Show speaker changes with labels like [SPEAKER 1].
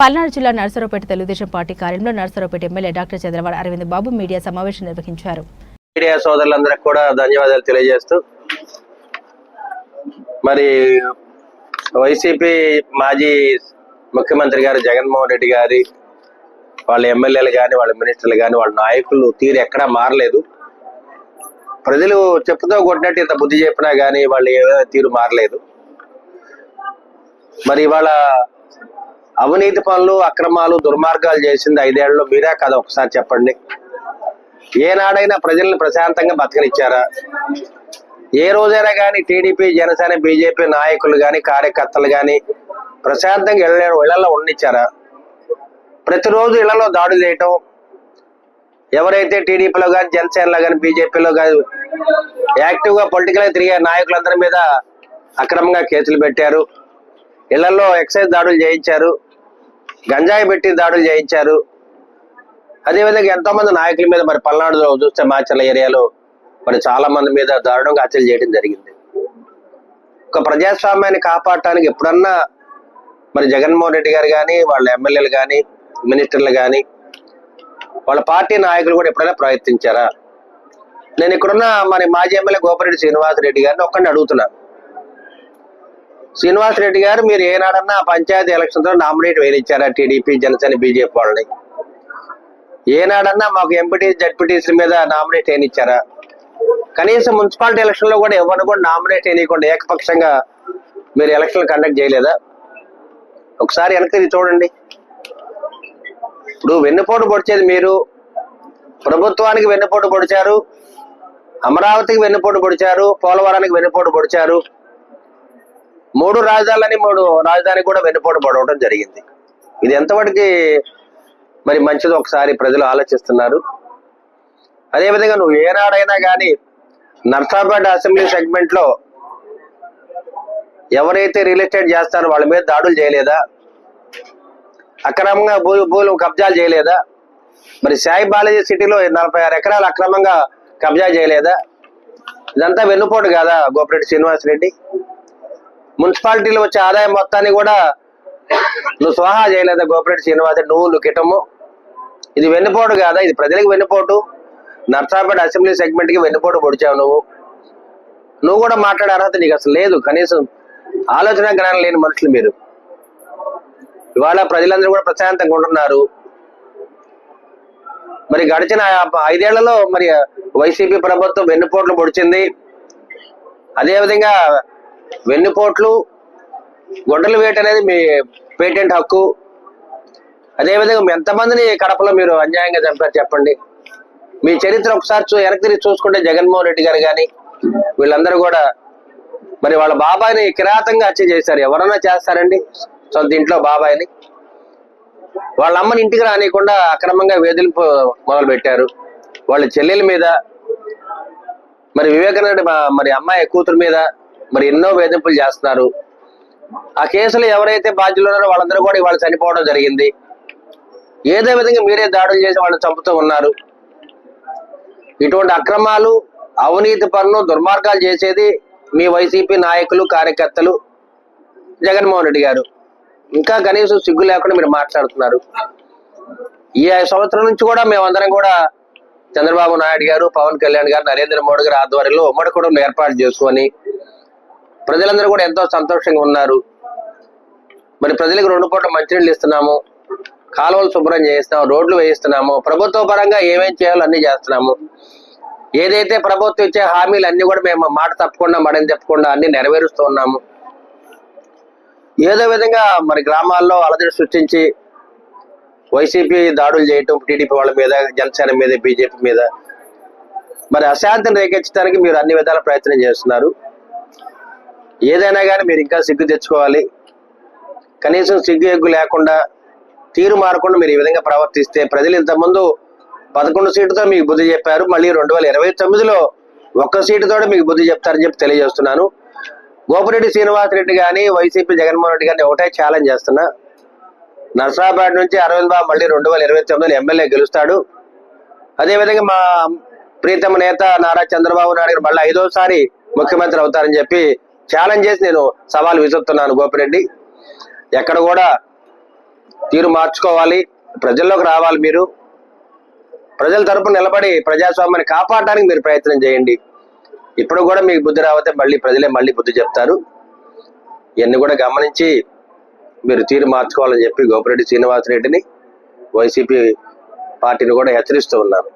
[SPEAKER 1] పల్నాడు జిల్లా నర్సరావుపేట తెలుగుదేశం పార్టీ కార్యంలో Narasaraopet MLA doctor Chandravada Aravind Babu media సమావేశం నిర్వహించారు.
[SPEAKER 2] మీడియా సోదరులందరికీ కూడా ధన్యవాదాలు తెలియజేస్తూ మరి వైసీపీ మాజీ ముఖ్యమంత్రి గారు జగన్మోహన్ రెడ్డి గారి వాళ్ళ ఎమ్మెల్యేలు కానీ వాళ్ళ మినిస్టర్లు కానీ వాళ్ళ నాయకులు తీరు ఎక్కడా మారలేదు. ప్రజలు చెప్పుతో కొట్టినట్టు ఇంత బుద్ధి చెప్పినా కానీ వాళ్ళు ఏ తీరు మారలేదు. మరి ఇవాళ అవినీతి పనులు అక్రమాలు దుర్మార్గాలు చేసింది ఐదేళ్ళలో మీరే కదా ఒకసారి చెప్పండి. ఏనాడైనా ప్రజల్ని ప్రశాంతంగా బతకనిచ్చారా? ఏ రోజైనా కానీ టీడీపీ జనసేన బీజేపీ నాయకులు కానీ కార్యకర్తలు కానీ ప్రశాంతంగా ఇళ్ళ ఇళ్ళలో ఉండిచ్చారా? ప్రతిరోజు ఇళ్ళలో దాడులు చేయటం ఎవరైతే టీడీపీలో కానీ జనసేనలో కానీ బీజేపీలో కానీ యాక్టివ్గా పొలిటికల్గా తిరిగే నాయకులందరి మీద అక్రమంగా కేసులు పెట్టారు. ఇళ్ళలో ఎక్సైజ్ దాడులు చేయించారు. గంజాయి పెట్టి దాడులు చేయించారు. అదేవిధంగా ఎంతో మంది నాయకుల మీద మరి పల్నాడులో చూస్తే మాచర్ల ఏరియాలో మరి చాలా మంది మీద దారుణంగా హత్యలు చేయడం జరిగింది. ఒక ప్రజాస్వామ్యాన్ని కాపాడటానికి ఎప్పుడన్నా మరి జగన్మోహన్ రెడ్డి గారు కానీ వాళ్ళ ఎమ్మెల్యేలు కానీ మినిస్టర్లు కానీ వాళ్ళ పార్టీ నాయకులు కూడా ఎప్పుడైనా ప్రయత్నించారా? నేను ఇక్కడున్న మరి మాజీ ఎమ్మెల్యే గోపిరెడ్డి శ్రీనివాసరెడ్డి గారిని ఒక్కడిని అడుగుతున్నాను శ్రీనివాస్ రెడ్డి గారు మీరు ఏనాడన్నా పంచాయతీ ఎలక్షన్తో నామినేట్ వేయించారా టీడీపీ జనసేన బీజేపీ వాళ్ళని? ఏనాడన్నా మాకు ఎంపీటీ జడ్పీటీసీ మీద నామినేట్ వేయనిచ్చారా? కనీసం మున్సిపాలిటీ ఎలక్షన్లో కూడా ఎవరిని కూడా నామినేట్ వేయకుండా ఏకపక్షంగా మీరు ఎలక్షన్ కండక్ట్ చేయలేదా? ఒకసారి వెనక్కి చూడండి. ఇప్పుడు వెన్నుపోటు పొడిచేది మీరు. ప్రభుత్వానికి వెన్నుపోటు పొడిచారు. అమరావతికి వెన్నుపోటు పొడిచారు. పోలవరానికి వెన్నుపోటు పొడిచారు. మూడు రాజధానులని మూడు రాజధాని కూడా వెన్నుపోటు పడవడం జరిగింది. ఇది ఎంతవరకు మరి మంచిది ఒకసారి ప్రజలు ఆలోచిస్తున్నారు. అదేవిధంగా నువ్వు ఏనాడైనా కానీ నర్సాపేట అసెంబ్లీ సెగ్మెంట్లో ఎవరైతే రియల్ ఎస్టేట్ చేస్తారో వాళ్ళ మీద దాడులు చేయలేదా? అక్రమంగా భూ భూలు కబ్జాలు చేయలేదా? మరి సాయి బాలాజీ సిటీలో నలభై ఆరు ఎకరాలు అక్రమంగా కబ్జా చేయలేదా? ఇదంతా వెన్నుపోటు కాదా గోపిరెడ్డి శ్రీనివాసరెడ్డి? మున్సిపాలిటీలో వచ్చే ఆదాయం మొత్తాన్ని కూడా నువ్వు స్వాహా చేయలేదా గోపిరెడ్డి శ్రీనివాస నువ్వు నువ్వు కిటము? ఇది వెన్నుపోటు కాదా? ఇది ప్రజలకు వెన్నుపోటు. నర్సాపేట అసెంబ్లీ సెగ్మెంట్కి వెన్నుపోటు పొడిచావు నువ్వు. నువ్వు కూడా మాట్లాడే అర్హత నీకు అసలు లేదు. కనీసం ఆలోచన జ్ఞానం లేని మనుషులు మీరు. ఇవాళ ప్రజలందరూ కూడా ప్రశాంతంగా ఉంటున్నారు. మరి గడిచిన ఐదేళ్ళలో మరి వైసీపీ ప్రభుత్వం వెన్నుపోట్లు పొడిచింది. అదేవిధంగా వెన్నుపోట్లు గొడ్డలు వేట అనేది మీ పేటెంట్ హక్కు. అదేవిధంగా ఎంతమందిని కడపలో మీరు అన్యాయంగా చంపారు చెప్పండి. మీ చరిత్ర ఒకసారి చూ వెనక్కి తిరిగి చూసుకుంటే జగన్మోహన్ రెడ్డి గారు కానీ వీళ్ళందరూ కూడా మరి వాళ్ళ బాబాయిని కిరాతంగా హత్య చేశారు. ఎవరన్నా చేస్తారండి? సొంత ఇంట్లో బాబాయిని. వాళ్ళ అమ్మని ఇంటికి రానియకుండా అక్రమంగా వేధింపు మొదలు పెట్టారు వాళ్ళ చెల్లెల మీద మరి వివేకానంద మరి అమ్మాయి కూతురు మీద మరి ఎన్నో వేధింపులు చేస్తున్నారు. ఆ కేసులో ఎవరైతే బాధ్యులు ఉన్నారో వాళ్ళందరూ కూడా ఇవాళ చనిపోవడం జరిగింది. ఏదో విధంగా మీరే దాడులు చేసి వాళ్ళు చంపుతూ ఉన్నారు. ఇటువంటి అక్రమాలు అవినీతి పనులు దుర్మార్గాలు చేసేది మీ వైసీపీ నాయకులు కార్యకర్తలు జగన్మోహన్ రెడ్డి గారు. ఇంకా కనీసం సిగ్గు లేకుండా మీరు మాట్లాడుతున్నారు. ఈ సంవత్సరం నుంచి కూడా మేమందరం కూడా చంద్రబాబు నాయుడు గారు పవన్ కళ్యాణ్ గారు నరేంద్ర మోడీ గారు ఆధ్వర్యంలో ఉమ్మడి కుటుంబం ఏర్పాటు చేసుకొని ప్రజలందరూ కూడా ఎంతో సంతోషంగా ఉన్నారు. మరి ప్రజలకు రెండు కోట్ల మంచినీళ్ళు ఇస్తున్నాము. కాలువలు శుభ్రం చేయిస్తున్నాము. రోడ్లు వేయిస్తున్నాము. ప్రభుత్వ పరంగా ఏమేం చేయాలో అన్ని చేస్తున్నాము. ఏదైతే ప్రభుత్వం ఇచ్చే హామీలు అన్ని కూడా మేము మాట తప్పకుండా మడని తప్పకుండా అన్ని నెరవేరుస్తూ ఉన్నాము. ఏదో విధంగా మరి గ్రామాల్లో అలజడి సృష్టించి వైసీపీ దాడులు చేయటం టీడీపీ వాళ్ళ మీద జనసేన మీద బీజేపీ మీద. మరి అశాంతిని రేకెచ్చడానికి మీరు అన్ని విధాల ప్రయత్నం చేస్తున్నారు. ఏదైనా కానీ మీరు ఇంకా సిగ్గు తెచ్చుకోవాలి. కనీసం సిగ్గు ఎగ్గు లేకుండా తీరు మారకుండా మీరు ఈ విధంగా ప్రవర్తిస్తే ప్రజలు ఇంతకుముందు పదకొండు సీటుతో మీకు బుద్ధి చెప్పారు. మళ్ళీ రెండు వేల ఇరవై తొమ్మిదిలో ఒక్క సీటుతో మీకు బుద్ధి చెప్తారని చెప్పి తెలియజేస్తున్నాను. గోపిరెడ్డి శ్రీనివాస్ రెడ్డి కానీ వైసీపీ జగన్మోహన్ రెడ్డి గారిని ఒకటే ఛాలెంజ్ చేస్తున్నా. నర్సాబాద్ నుంచి అరవింద్ బాబు మళ్ళీ రెండు వేల ఇరవై తొమ్మిదిలో ఎమ్మెల్యే గెలుస్తాడు. అదేవిధంగా మా ప్రీతమ నేత నారా చంద్రబాబు నాయుడు మళ్ళీ ఐదోసారి ముఖ్యమంత్రి అవుతారని చెప్పి ఛాలెంజ్ చేసి నేను సవాల్ విసురుతున్నాను గోపిరెడ్డి. ఎక్కడ కూడా తీరు మార్చుకోవాలి. ప్రజల్లోకి రావాలి మీరు. ప్రజల తరపున నిలబడి ప్రజాస్వామ్యాన్ని కాపాడడానికి మీరు ప్రయత్నం చేయండి. ఇప్పుడు కూడా మీకు బుద్ధి రావతే మళ్ళీ ప్రజలే మళ్ళీ బుద్ధి చెప్తారు. ఇవన్నీ కూడా గమనించి మీరు తీరు మార్చుకోవాలని చెప్పి గోపిరెడ్డి శ్రీనివాసరెడ్డిని వైసీపీ పార్టీని కూడా హెచ్చరిస్తూ ఉన్నారు